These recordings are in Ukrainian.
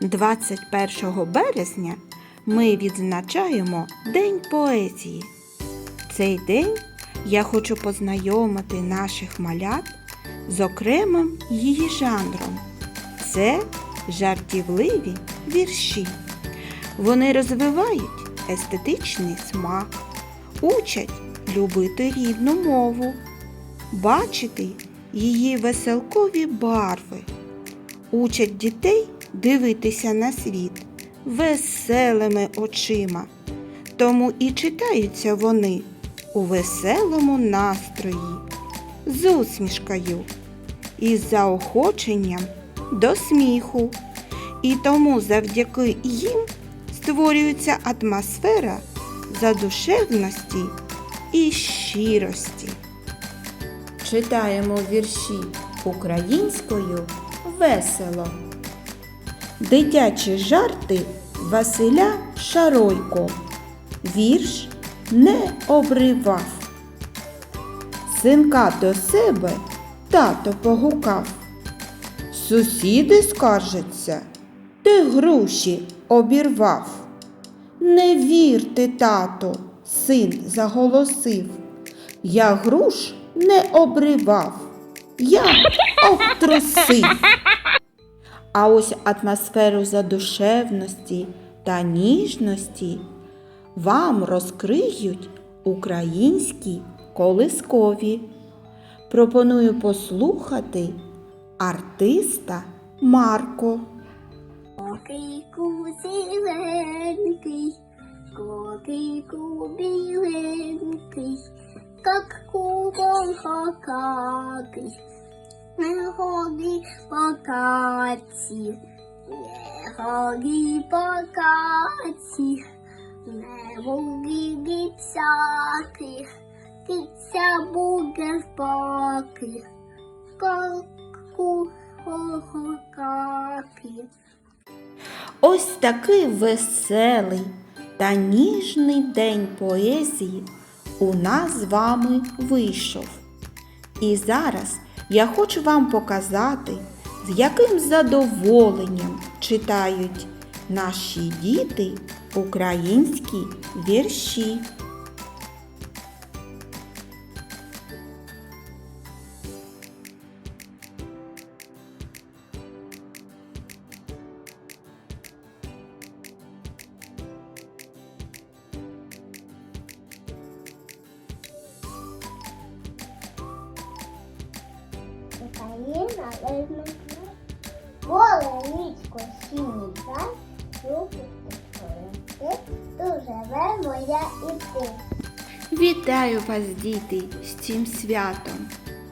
21 березня ми відзначаємо День поезії. Цей день я хочу познайомити наших малят з окремим її жанром. Це жартівливі вірші. Вони розвивають естетичний смак, учать любити рідну мову, бачити її веселкові барви, учать дітей дивитися на світ веселими очима. Тому і читаються вони у веселому настрої, з усмішкою і заохоченням до сміху. І тому завдяки їм створюється атмосфера задушевності і щирості. Читаємо вірші українською весело. Дитячі жарти Василя Шаройко. Вірш не обривав. Синка до себе тато погукав. Сусіди скаржаться, ти груші обірвав. Не вірте, тато, син заголосив. Я груш не обривав, я обтрусив. А ось атмосферу задушевності та ніжності вам розкриють українські колискові. Пропоную послухати артиста Марко. Кику зеленький, кику біленький, как не ходи по каці, не ходи по каці, не буги гіцяки, киця бугер паки, ку хохокаки. Ось такий веселий та ніжний день поезії у нас з вами вийшов. І зараз я хочу вам показати, з яким задоволенням читають наші діти українські вірші. Синій край, Руки живе моя і ти. Вітаю вас, діти, з цим святом.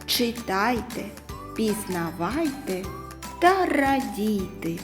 Читайте, пізнавайте та радійте.